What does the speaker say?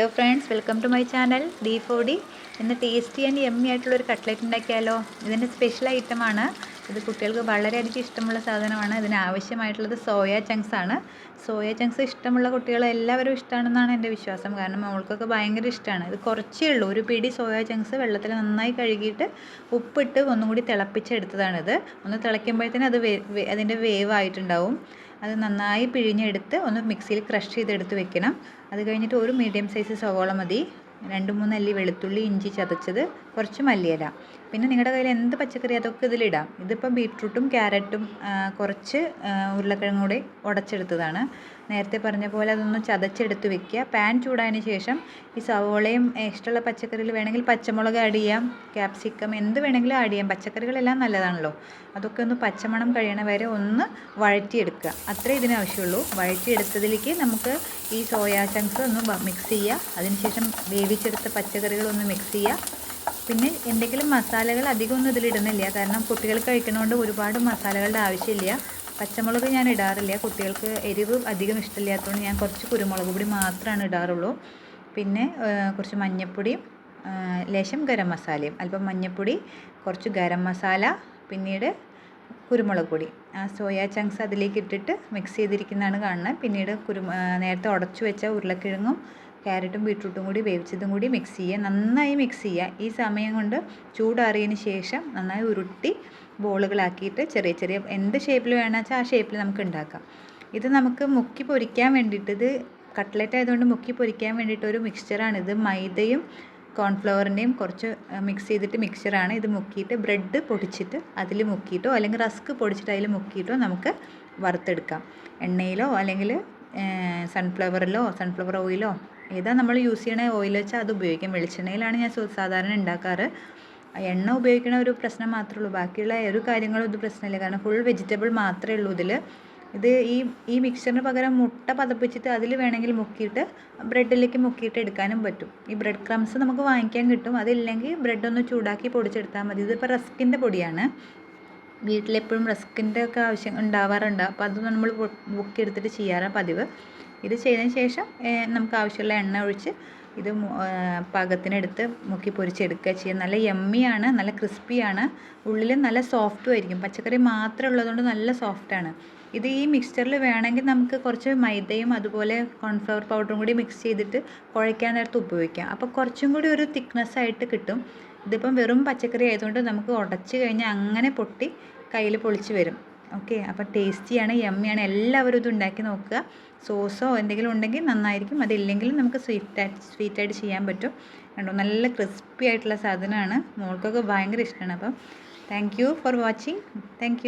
Hello friends welcome to my channel D for D ഇന്ന് tasty and yummy ആയിട്ടുള്ളൊരു cutlet ഉണ്ടാക്കിയാലോ? ഇതിന്റെ special ഐറ്റമാണ് ഇത് കുട്ടികൾക്ക് വളരെയധികം ഇഷ്ടമുള്ള സാധനമാണ്. ഇതിന് ആവശ്യമായിട്ടുള്ളത് സോയ ചങ്ക്സ് ആണ്. സോയ ചങ്ക്സ് ഇഷ്ടമുള്ള കുട്ടികൾ എല്ലാവരും ഇഷ്ടമാണെന്നാണ് എന്റെ വിശ്വാസം. കാരണം അവൾക്കൊക്കെ ഭയങ്കര ഇഷ്ടമാണ്. ഇത് കുറച്ചേ ഉള്ളൂ. ഒരു പിടി സോയ ചങ്ക്സ് വെള്ളത്തിൽ നന്നായി കഴുകിയിട്ട് ഉപ്പിട്ട് ഒന്നും കൂടി തിളപ്പിച്ചെടുത്തതാണിത്. ഒന്ന് തിളയ്ക്കുമ്പോഴത്തേന് അത് അതിന്റെ വേവ് ആയിട്ടുണ്ടാവും അത് നന്നായി പിഴിഞ്ഞെടുത്ത് ഒന്ന് മിക്സിയിൽ ക്രഷ് ചെയ്തെടുത്ത് വെക്കണം. അത് കഴിഞ്ഞിട്ട് ഒരു മീഡിയം സൈസ് സവോള മതി. രണ്ട് മൂന്ന് അല്ലി വെളുത്തുള്ളി ഇഞ്ചി ചതച്ചത്. കുറച്ച് മല്ലിയില. പിന്നെ നിങ്ങളുടെ കയ്യിൽ എന്ത് പച്ചക്കറി അതൊക്കെ ഇതിലിടാം. ഇതിപ്പോൾ ബീട്രൂട്ടും ക്യാരറ്റും കുറച്ച് ഉരുളക്കിഴങ്ങും കൂടി ഉടച്ചെടുത്തതാണ് നേരത്തെ പറഞ്ഞ പോലെ അതൊന്ന് ചതച്ചെടുത്ത് വെക്കുക. പാൻ ചൂടായതിന് ശേഷം ഈ സവോളയും ഇഷ്ടമുള്ള പച്ചക്കറികൾ വേണമെങ്കിൽ പച്ചമുളക് ആഡ് ചെയ്യാം. ക്യാപ്സിക്കം എന്ത് വേണമെങ്കിലും ആഡ് ചെയ്യാം. പച്ചക്കറികളെല്ലാം നല്ലതാണല്ലോ. അതൊക്കെ ഒന്ന് പച്ചമണം കഴിയണ വരെ ഒന്ന് വഴറ്റിയെടുക്കുക. അത്രേ ഇതിന് ആവശ്യമുള്ളൂ. വഴറ്റിയെടുത്തതിലേക്ക് നമുക്ക് ഈ സോയാ ചങ്ക്സ് ഒന്ന് മിക്സ് ചെയ്യുക. അതിനുശേഷം വേവിച്ചെടുത്ത പച്ചക്കറികളൊന്ന് മിക്സ് ചെയ്യുക. പിന്നെ എന്തെങ്കിലും മസാലകൾ അധികമൊന്നും ഇതിലിടുന്നില്ല കാരണം കുട്ടികൾ കഴിക്കുന്നതുകൊണ്ട് ഒരുപാട് മസാലകളുടെ ആവശ്യമില്ല. പച്ചമുളക് ഞാൻ ഇടാറില്ല. കുട്ടികൾക്ക് എരിവ് അധികം ഇഷ്ടമില്ലാത്തതുകൊണ്ട് ഞാൻ കുറച്ച് കുരുമുളക് പൊടി മാത്രമാണ് ഇടാറുള്ളൂ. പിന്നെ കുറച്ച് മഞ്ഞൾപ്പൊടിയും ലേശം ഗരം മസാലയും. അല്പം മഞ്ഞൾപ്പൊടി കുറച്ച് ഗരം മസാല പിന്നീട് കുരുമുളക് പൊടി. ആ സോയാ ചങ്ക്സ് അതിലേക്ക് ഇട്ടിട്ട് മിക്സ് ചെയ്തിരിക്കുന്നതാണ് കാണുന്നത്. പിന്നീട് കുരു നേരത്തെ ഉടച്ചു വെച്ച ഉരുളക്കിഴങ്ങും ക്യാരറ്റും ബീട്രൂട്ടും കൂടി വേവിച്ചതും കൂടി മിക്സ് ചെയ്യുക. നന്നായി മിക്സ് ചെയ്യുക. ഈ സമയം കൊണ്ട് ചൂടാറിയതിന് ശേഷം നന്നായി ഉരുട്ടി ബോളുകളാക്കിയിട്ട് ചെറിയ ചെറിയ എന്ത് ഷേപ്പിൽ വേണമെന്ന് വെച്ചാൽ ആ ഷേപ്പിൽ നമുക്ക് ഉണ്ടാക്കാം. ഇത് നമുക്ക് മുക്കി പൊരിക്കാൻ വേണ്ടിയിട്ട് ഇത് കട്ട്ലറ്റ് ആയതുകൊണ്ട് മുക്കി പൊരിക്കാൻ വേണ്ടിയിട്ട് ഒരു മിക്സ്ചറാണ് ഇത് മൈദയും കോൺഫ്ലവറിന്റെയും കുറച്ച് മിക്സ് ചെയ്തിട്ട് മിക്സ്ചറാണ് ഇത് മുക്കിയിട്ട് ബ്രെഡ് പൊടിച്ചിട്ട് അതിൽ മുക്കിയിട്ടോ അല്ലെങ്കിൽ റസ്ക് പൊടിച്ചിട്ട് അതിൽ മുക്കിയിട്ടോ നമുക്ക് വറുത്തെടുക്കാം. എണ്ണയിലോ അല്ലെങ്കിൽ സൺഫ്ലവറിലോ സൺഫ്ലവർ ഓയിലോ ഏതാ നമ്മൾ യൂസ് ചെയ്യണ ഓയിൽ വെച്ചാൽ അത് ഉപയോഗിക്കാം. വെളിച്ചെണ്ണയിലാണ് ഞാൻ സാധാരണ ഉണ്ടാക്കാറ് എണ്ണ ഉപയോഗിക്കണ ഒരു പ്രശ്നം മാത്രമേ ഉള്ളൂ. ബാക്കിയുള്ള ഒരു കാര്യങ്ങളും ഇത് പ്രശ്നമില്ല. കാരണം ഫുൾ വെജിറ്റബിൾ മാത്രമേ ഉള്ളൂ ഇതിൽ ഇത് ഈ ഈ മിക്സറിന് പകരം മുട്ട പതപ്പിച്ചിട്ട് അതിൽ വേണമെങ്കിൽ മുക്കിയിട്ട് ബ്രെഡിലേക്ക് മുക്കിയിട്ട് എടുക്കാനും പറ്റും. ഈ ബ്രെഡ് ക്രംസ് നമുക്ക് വാങ്ങിക്കാൻ കിട്ടും. അതില്ലെങ്കിൽ ബ്രെഡ് ഒന്ന് ചൂടാക്കി പൊടിച്ചെടുത്താൽ മതി. ഇതിപ്പോൾ റസ്കിന്റെ പൊടിയാണ്. വീട്ടിലെപ്പോഴും റസ്കിന്റെ ഒക്കെ ആവശ്യം ഉണ്ടാവാറുണ്ട്. അപ്പോൾ അത് നമ്മൾ ബുക്ക് എടുത്തിട്ട് ചെയ്യാറാണ് പതിവ്. ഇത് ചെയ്തതിന് ശേഷം നമുക്ക് ആവശ്യമുള്ള എണ്ണ ഒഴിച്ച് ഇത് പാകത്തിനെടുത്ത് മുക്കി പൊരിച്ചെടുക്കുക ചെയ്യുക നല്ല യമ്മിയാണ് നല്ല ക്രിസ്പിയാണ് ഉള്ളിൽ നല്ല സോഫ്റ്റും ആയിരിക്കും. പച്ചക്കറി മാത്രം ഉള്ളതുകൊണ്ട് നല്ല സോഫ്റ്റാണ് ഇത് ഈ മിക്സ്ചറിൽ വേണമെങ്കിൽ നമുക്ക് കുറച്ച് മൈദയും അതുപോലെ കോൺഫ്ലവർ പൗഡറും കൂടി മിക്സ് ചെയ്തിട്ട് കുഴയ്ക്കാൻ നേരത്ത് ഉപയോഗിക്കാം. അപ്പോൾ കുറച്ചും കൂടി ഒരു തിക്നെസ്സായിട്ട് കിട്ടും. ഇതിപ്പം വെറും പച്ചക്കറി ആയതുകൊണ്ട് നമുക്ക് ഉടച്ച് കഴിഞ്ഞാൽ അങ്ങനെ പൊട്ടി കയ്യിൽ പൊളിച്ച് വരും. ഓക്കെ അപ്പോൾ ടേസ്റ്റിയാണ് യമ്മിയാണ് എല്ലാവരും ഇത് ഉണ്ടാക്കി നോക്കുക. സോസോ എന്തെങ്കിലും ഉണ്ടെങ്കിൽ നന്നായിരിക്കും. അതില്ലെങ്കിലും നമുക്ക് സ്വീറ്റായിട്ട് സ്വീറ്റായിട്ട് ചെയ്യാൻ പറ്റും. കണ്ടോ? നല്ല ക്രിസ്പി ആയിട്ടുള്ള സാധനമാണ്. മോൾക്കൊക്കെ ഭയങ്കര ഇഷ്ടമാണ്. അപ്പം thank you for watching thank